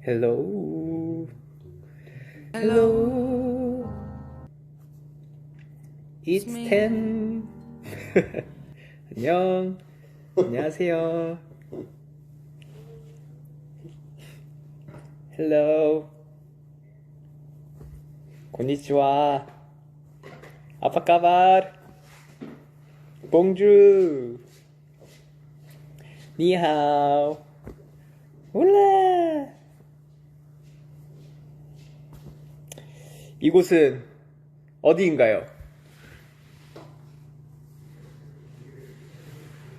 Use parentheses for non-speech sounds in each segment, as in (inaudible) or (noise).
Hello. Hello. It's ten. 안녕. 안녕하세요. Hello. Ni hao. Hola. 이곳은 어디인가요?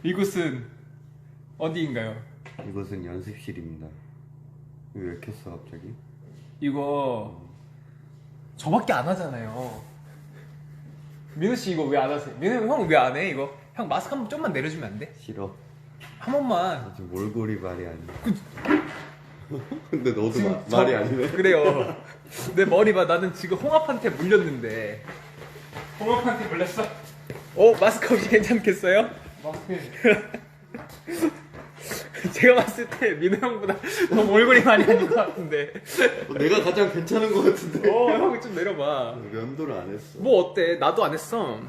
이곳은 어디인가요? 이곳은 연습실입니다. 왜 켰어 갑자기? 이거 저밖에 안 하잖아요. 민우 씨 이거 왜 안 하세요? 민우 형 왜 안 해? 이거 형 마스크 한 번 좀만 내려주면 안 돼? 싫어. 한 번만. 지금 몰골이 말이 아니야. (laughs) 근데 너도 마- 저- 말이 아니네. 그래요. 내 머리 봐. 나는 지금 홍합한테 물렸는데. 홍합한테 물렸어? 어 마스크 없이 괜찮겠어요? 마스크. (laughs) 제가 봤을 때 민우 형보다 더 몰골이 많이 아닌 것 같은데. 어, 내가 가장 괜찮은 것 같은데. 어, 형좀 내려봐. 면도를 안 했어. 뭐 어때? 나도 안 했어.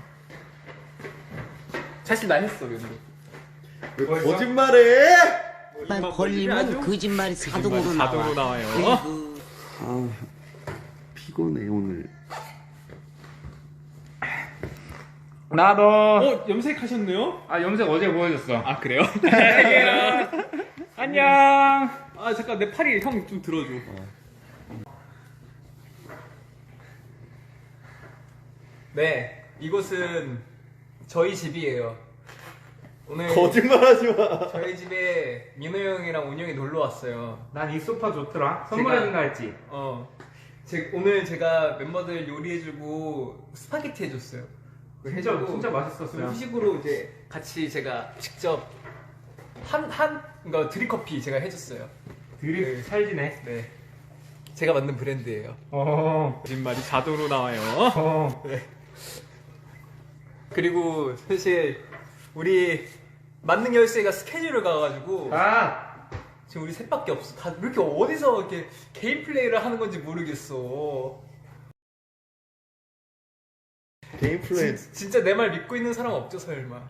사실 나 했어, 면도. 왜 거짓말해? 만 입만 걸리면 벌리면 거짓말이 자동으로 나와. 자동으로 나와요. 그리고 아 피곤해 오늘. 나도 어, 염색하셨네요? 아 염색 어제 보여줬어 아, 그래요? (laughs) (laughs) 안녕 아, 잠깐, 내 팔이 형 좀 들어줘. 네, 이곳은 저희 집이에요. 오늘 거짓말하지 마. 저희 집에 민호 형이랑 운영이 놀러 왔어요. 난 이 소파 좋더라 선물해준다 했지 어, 제, 오늘 제가 멤버들 요리해주고 스파게티 해줬어요. 진짜 해주고 진짜 맛있었어요 후식으로 이제 같이 제가 직접 한, 한, 그러니까 드립커피 제가 해줬어요. 드립 네. 찰지네 네. 제가 만든 브랜드예요. 어 거짓말이 자동으로 나와요. 어. 그리고 사실 우리 만능 열쇠가 스케줄을 가가지고 아 지금 우리 셋밖에 없어. 다 이렇게 어디서 이렇게 게임 플레이를 하는 건지 모르겠어. 진, 진짜 내 말 믿고 있는 사람 없죠 설마.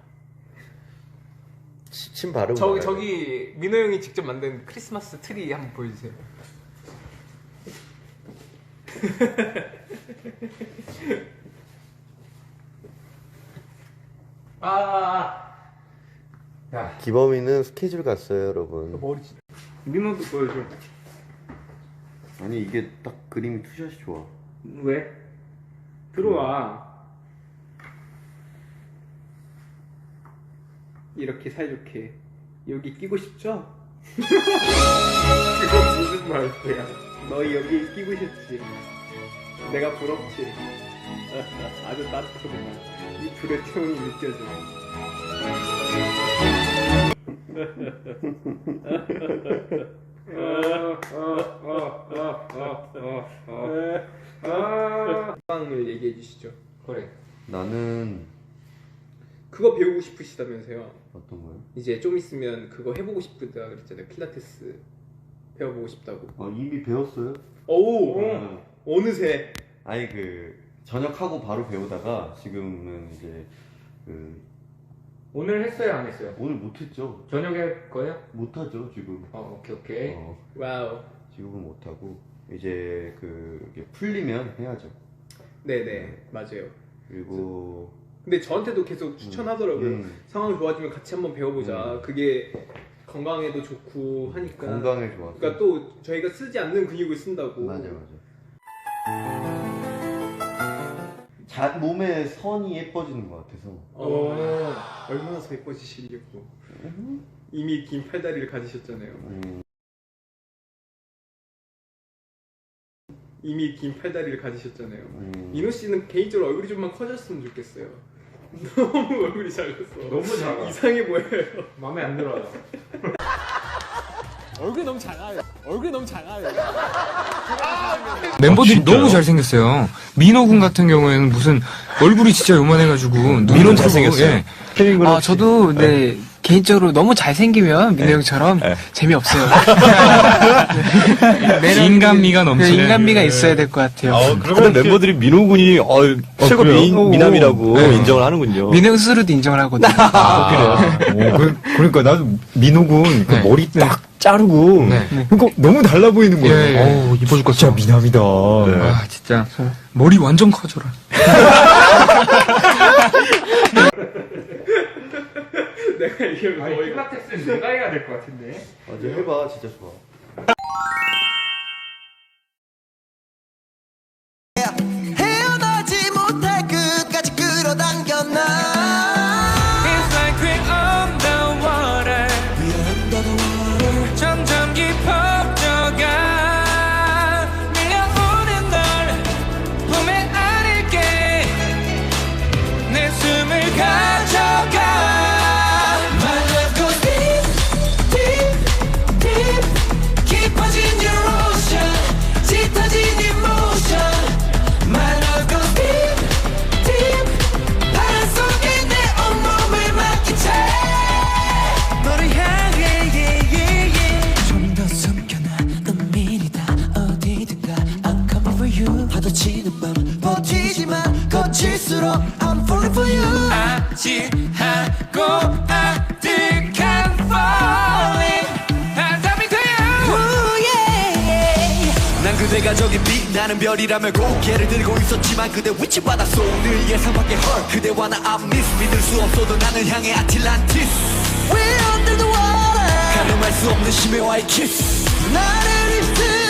치- 침 바르고. 저기 돼. 저기 민호 형이 직접 만든 크리스마스 트리 한번 보여주세요. (laughs) 아, 아, 아. 야 기범이는 스케줄 갔어요 여러분. 머리 진- 민호도 보여줘 아니 이게 딱 그림이 투샷이 좋아. 왜? 들어와 이렇게 사이좋게 여기 끼고 싶죠? (laughs) 그건 무슨 말이야? 너희 여기 끼고 싶지? 내가 부럽지? (laughs) 아주 따뜻하구만 이 불의 태운이 느껴져. 어어어어어어어 빵을 얘기해 주시죠. 그래. 나는 그거 배우고 싶으시다면서요 어떤 거요? 이제 좀 있으면 그거 해보고 싶다 그랬잖아요 필라테스 배워보고 싶다고 아 이미 배웠어요? 어우 어. 어느새 아니 그 전역하고 바로 배우다가 지금은 이제 그 오늘 했어요 안 했어요? 오늘 못했죠. 저녁에 할 거예요? 못하죠 지금. 어 오케이 오케이 어, 와우 지금은 못하고 이제 그 이게 풀리면 해야죠. 네네 맞아요 그리고 근데 저한테도 계속 추천하더라고요 음, 상황 좋아지면 같이 한번 배워보자. 음. 그게 건강에도 좋고 하니까. 건강에 좋아서. 그러니까 또 저희가 쓰지 않는 근육을 쓴다고. 맞아 맞아. 자 몸의 선이 예뻐지는 것 같아서. 어, 얼마나 더 예뻐지시겠고. 이미 긴 팔다리를 가지셨잖아요. 음, 이미 긴 팔다리를 가지셨잖아요. 음, 민호 씨는 개인적으로 얼굴이 좀만 커졌으면 좋겠어요. (laughs) 너무 얼굴이 작았어. 너무 작아 이상해 보여요. 마음에 안 들어요 (laughs) 얼굴이 너무 작아요. 얼굴이 너무 작아요. 멤버들이 너무 잘생겼어요. 민호 군 같은 경우에는 무슨 얼굴이 진짜 요만해가지고 민호 잘생겼어요. 케빈 아, 저도 네, 개인적으로 너무 잘생기면 민호 형처럼 네. 재미없어요. (laughs) 네. 인간미가 넘치는. 네, 인간미가 있어야 될 것 같아요. 다른 멤버들이 민호 군이 어, 최고 그래요? 미, 미남이라고 네. 인정을 하는군요. 민호 형 스스로도 인정을 하거든요. 아, 오, 그, 그러니까 나도 민호군 그 네. 머리 딱 자르고 네. 그러니까 너무 달라 보이는 거예요. 예, 예. 어우 이뻐 죽겠어. 진짜 미남이다. 네. 아 진짜 머리 완전 커져라. (laughs) 내가 이게 아니 필라테스는 내가 해야 될 것 같은데. 아, 이제 해봐 진짜 좋아. 아찔하고 아득한 falling. I'm coming to you Ooh, yeah. 난 그대가 저기 빛나는 별이라며 고개를 들고 있었지만 그대 위치 받았어 늘 예상 밖의 헐 그대와 나 I miss. 믿을 수 없어도 나는 향해 아틀란티스. We're under the water. 가늠할 수 없는 심해와의 키스 나를 입술